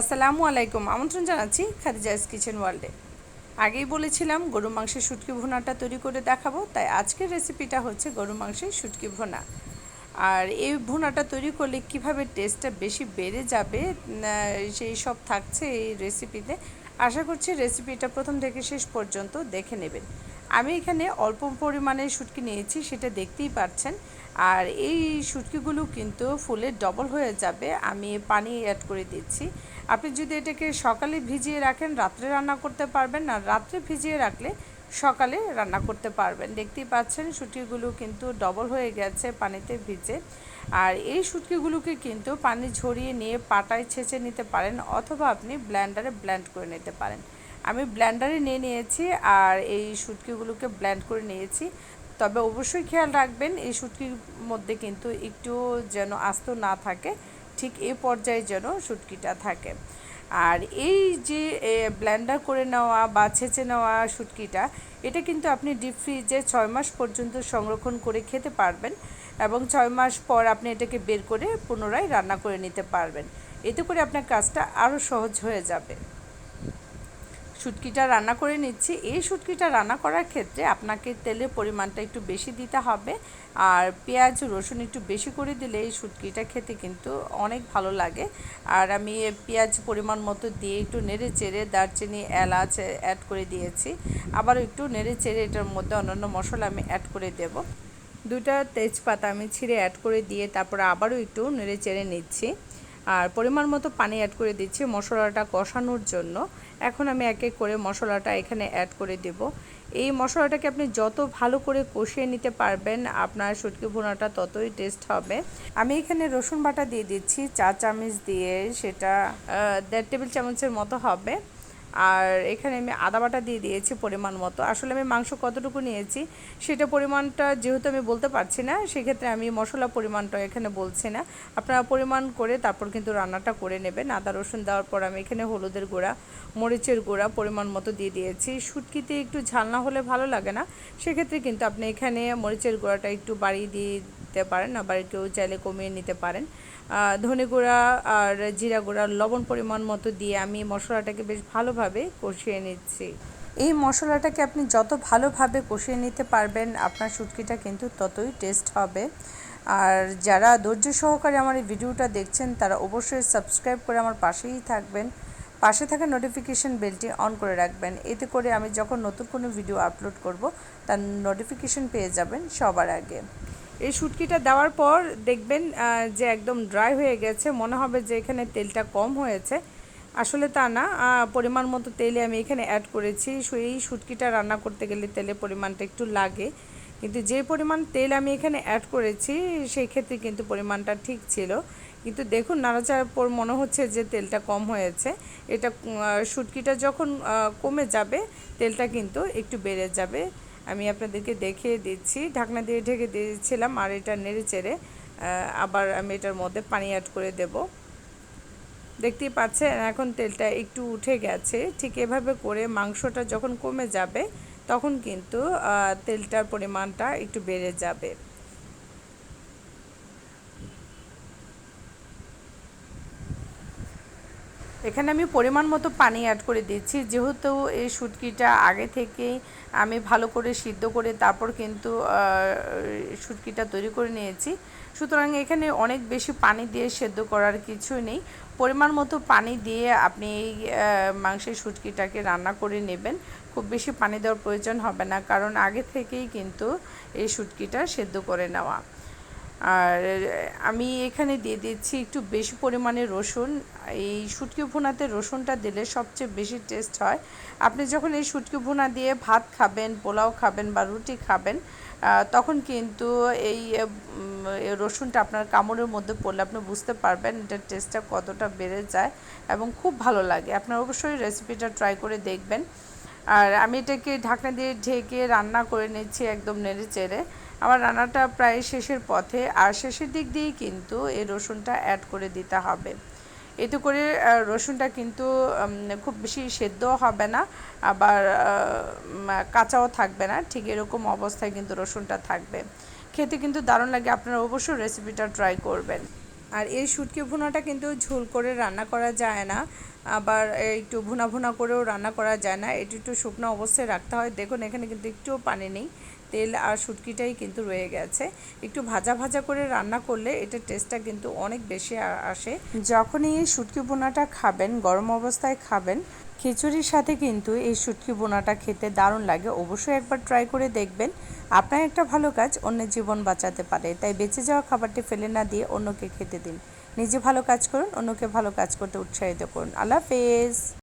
আসসালামু আলাইকুম। আমন্ত্রণ জানাচ্ছি খাদিজাস কিচেন ওয়ার্ল্ডে। আগেই বলেছিলাম গরু মাংসের শুটকি ভুনাটা তৈরি করে দেখাবো, তাই আজকের রেসিপিটা হচ্ছে গরু মাংসের শুটকি ভুনা। আর এই ভুনাটা তৈরি করলে কীভাবে টেস্টটা বেশি বেড়ে যাবে সেই সব থাকছে এই রেসিপিতে। আশা করছি রেসিপিটা প্রথম থেকে শেষ পর্যন্ত দেখে নেবেন। আমি এখানে অল্প পরিমাণে শুটকি নিয়েছি, সেটা দেখতেই পাচ্ছেন। আর এই শুটকিগুলো কিন্তু ফুলে ডবল হয়ে যাবে। আমি পানি অ্যাড করে দিচ্ছি। আপনি যদি এটাকে সকালে ভিজিয়ে রাখেন, রাত্রে রান্না করতে পারবেন। আর রাত্রে ভিজিয়ে রাখলে সকালে রান্না করতে পারবেন। দেখতেই পাচ্ছেন, শুটকিগুলো কিন্তু ডবল হয়ে গেছে পানিতে ভিজে। আর এই শুটকিগুলোকে কিন্তু পানি ঝরিয়ে নিয়ে পাটায় ছেঁচে নিতে পারেন অথবা আপনি ব্ল্যান্ডারে ব্ল্যান্ড করে নিতে পারেন। আমি ব্ল্যান্ডারে নিয়ে নিয়েছি আর এই শুটকিগুলোকে ব্ল্যান্ড করে নিয়েছি। তবে অবশ্যই খেয়াল রাখবেন, এই শুটকির মধ্যে কিন্তু একটু যেন আস্ত না থাকে, ঠিক এ পর্যায়ে যেন শুটকিটা থাকে। আর এই যে ব্ল্যান্ডার করে নেওয়া বা ছেঁচে নেওয়া শুটকিটা এটা কিন্তু আপনি ডিপ ফ্রিজে ছয় মাস পর্যন্ত সংরক্ষণ করে খেতে পারবেন এবং ছয় মাস পর আপনি এটাকে বের করে পুনরায় রান্না করে নিতে পারবেন। এতে করে আপনার কাজটা আরও সহজ হয়ে যাবে। শুটকিটা রান্না করে নিচ্ছি। এই শুটকিটা রান্না করার ক্ষেত্রে আপনাকে তেলের পরিমাণটা একটু বেশি দিতে হবে। আর পেঁয়াজ, রসুন একটু বেশি করে দিলে এই শুটকিটা খেতে কিন্তু অনেক ভালো লাগে। আর আমি পেঁয়াজ পরিমাণ মতো দিয়ে একটু নেড়ে চেড়ে দারচিনি, এলাচ অ্যাড করে দিয়েছি। আবারও একটু নেড়ে চেড়ে এটার মধ্যে অন্যান্য মশলা আমি অ্যাড করে দেব। দুটা তেজপাতা আমি ছিঁড়ে অ্যাড করে দিয়ে তারপরে আবারও একটু নেড়ে চেড়ে নিচ্ছি। আর পরিমাণ মতো পানি অ্যাড করে দিচ্ছি মশলাটা কষানোর জন্য। এখন আমি এক এক করে মশলাটা এখানে অ্যাড করে দেব। এই মশলাটাকে আপনি যত ভালো করে কষিয়ে নিতে পারবেন, আপনার শুটকি ভুনাটা ততই টেস্ট হবে। আমি এখানে রসুন বাটা দিয়ে দিচ্ছি চা চামচ দিয়ে সেটা দেড় টেবিল চামচের মতো হবে। আর এখানে আমি আদা বাটা দিয়ে দিয়েছি পরিমাণ মতো। আসলে আমি মাংস কতটুকু নিয়েছি সেটা পরিমাণটা যেহেতু আমি বলতে পারছি না, সেক্ষেত্রে আমি মশলা পরিমাণটা এখানে বলছি না। আপনারা পরিমাণ করে তারপর কিন্তু রান্নাটা করে নেবেন। আদা, রসুন দেওয়ার পর আমি এখানে হলুদের গুঁড়া, মরিচের গুঁড়া পরিমাণ মতো দিয়ে দিয়েছি। শুটকিতে একটু ঝাল না হলে ভালো লাগে না, সেক্ষেত্রে কিন্তু আপনি এখানে মরিচের গুঁড়াটা একটু বাড়িয়ে দিয়ে দিতে পারেন, আবার কেউ চাইলে কমিয়ে নিতে পারেন। ধনে গুঁড়া আর জিরা গুঁড়া লবণ পরিমাণ মতো দিয়ে আমি মশলাটাকে বেশ ভালোভাবে কষিয়ে নিচ্ছি। এই মশলাটাকে আপনি যত ভালোভাবে কষিয়ে নিতে পারবেন, আপনার শুটকিটা কিন্তু ততই টেস্ট হবে। আর যারা ধৈর্য সহকারে আমার এই ভিডিওটা দেখছেন, তারা অবশ্যই সাবস্ক্রাইব করে আমার পাশেই থাকবেন। পাশে থাকা নোটিফিকেশান বেলটি অন করে রাখবেন। এতে করে আমি যখন নতুন কোনো ভিডিও আপলোড করব, তার নোটিফিকেশান পেয়ে যাবেন সবার আগে। এই শুটকিটা দেওয়ার পর দেখবেন যে একদম ড্রাই হয়ে গেছে, মনে হবে যে এখানে তেলটা কম হয়েছে। আসলে তা না পরিমাণ মতো তেলে আমি এখানে অ্যাড করেছি। এই শুটকিটা রান্না করতে গেলে তেলের পরিমাণটা একটু লাগে। কিন্তু যে পরিমাণ তেল আমি এখানে অ্যাড করেছি, সেই ক্ষেত্রে কিন্তু পরিমাণটা ঠিক ছিল। কিন্তু দেখুন, নাড়াচাড়ার পর মনে হচ্ছে যে তেলটা কম হয়েছে। এটা শুটকিটা যখন কমে যাবে, তেলটা কিন্তু একটু বেড়ে যাবে। আমি আপনাদেরকে দেখিয়ে দিচ্ছি। ঢাকনা দিয়ে ঢেকে দিয়েছিলাম আর এটা নেড়ে চেড়ে আবার আমি এটার মধ্যে পানি অ্যাড করে দেব। দেখতেই পাচ্ছেন, এখন তেলটা একটু উঠে গেছে। ঠিক এভাবে করে মাংসটা যখন কমে যাবে, তখন কিন্তু তেলটার পরিমাণটা একটু বেড়ে যাবে। এখানে আমি পরিমাণ মতো পানি অ্যাড করে দিচ্ছি। যেহেতু এই শুটকিটা আগে থেকেই আমি ভালো করে সিদ্ধ করে তারপর কিন্তু শুটকিটা তৈরি করে নিয়েছি। সুতরাং এখানে অনেক বেশি পানি দিয়ে সেদ্ধ করার কিছু নেই। পরিমাণ মতো পানি দিয়ে আপনি এই মাংসের শুটকিটাকে রান্না করে নেবেন। খুব বেশি পানি দেওয়ার প্রয়োজন হবে না, কারণ আগে থেকেই কিন্তু এই শুটকিটা সেদ্ধ করে নেওয়া। আর আমি এখানে দিয়ে দিচ্ছি একটু বেশি পরিমাণে রসুন। এই শুটকি ভুনাতে রসুনটা দিলে সবচেয়ে বেশি টেস্ট হয়। আপনি যখন এই শুটকি ভুনা দিয়ে ভাত খাবেন, পোলাও খাবেন বা রুটি খাবেন তখন কিন্তু এই রসুনটা আপনার কামড়ের মধ্যে পড়লে আপনি বুঝতে পারবেন এটার টেস্টটা কতটা বেড়ে যায় এবং খুব ভালো লাগে। আপনার অবশ্যই রেসিপিটা ট্রাই করে দেখবেন। আর আমি এটাকে ঢাকনা দিয়ে ঢেকে রান্না করে নিচ্ছি একদম নেড়ে চেড়ে আমার রান্নাটা প্রায় শেষের পথে, আর শেষের দিক দিয়েই কিন্তু এই রসুনটা অ্যাড করে দিতে হবে। এতে করে রসুনটা কিন্তু খুব বেশি সেদ্ধও হবে না, আবার কাঁচাও থাকবে না, ঠিক এরকম অবস্থায় কিন্তু রসুনটা থাকবে। খেতে কিন্তু দারুণ লাগে, আপনারা অবশ্যই রেসিপিটা ট্রাই করবেন। আর এই শুটকি ভুনাটা কিন্তু ঝোল করে রান্না করা যায় না, আবার একটু ভুনা ভুনা করেও রান্না করা যায় না, এটি একটু শুকনো অবস্থায় রাখতে হয়। দেখুন, এখানে কিন্তু একটুও পানি নেই। তেল আর শুটকিটাই কিন্তু রয়ে গেছে। একটু ভাজা ভাজা করে রান্না করলে এটার টেস্টটা কিন্তু অনেক বেশি আসে। যখনই এই শুটকি বোনাটা খাবেন, গরম অবস্থায় খাবেন, খিচুড়ির সাথে কিন্তু এই শুটকি বোনাটা খেতে দারুণ লাগে। অবশ্যই একবার ট্রাই করে দেখবেন। আপনার একটা ভালো কাজ, অন্যের জীবন বাঁচাতে পারে। তাই বেঁচে যাওয়া খাবারটি ফেলে না দিয়ে অন্যকে খেতে দিন। নিজে ভালো কাজ করুন, অন্যকে ভালো কাজ করতে উৎসাহিত করুন। আল্লাহ হাফেজ!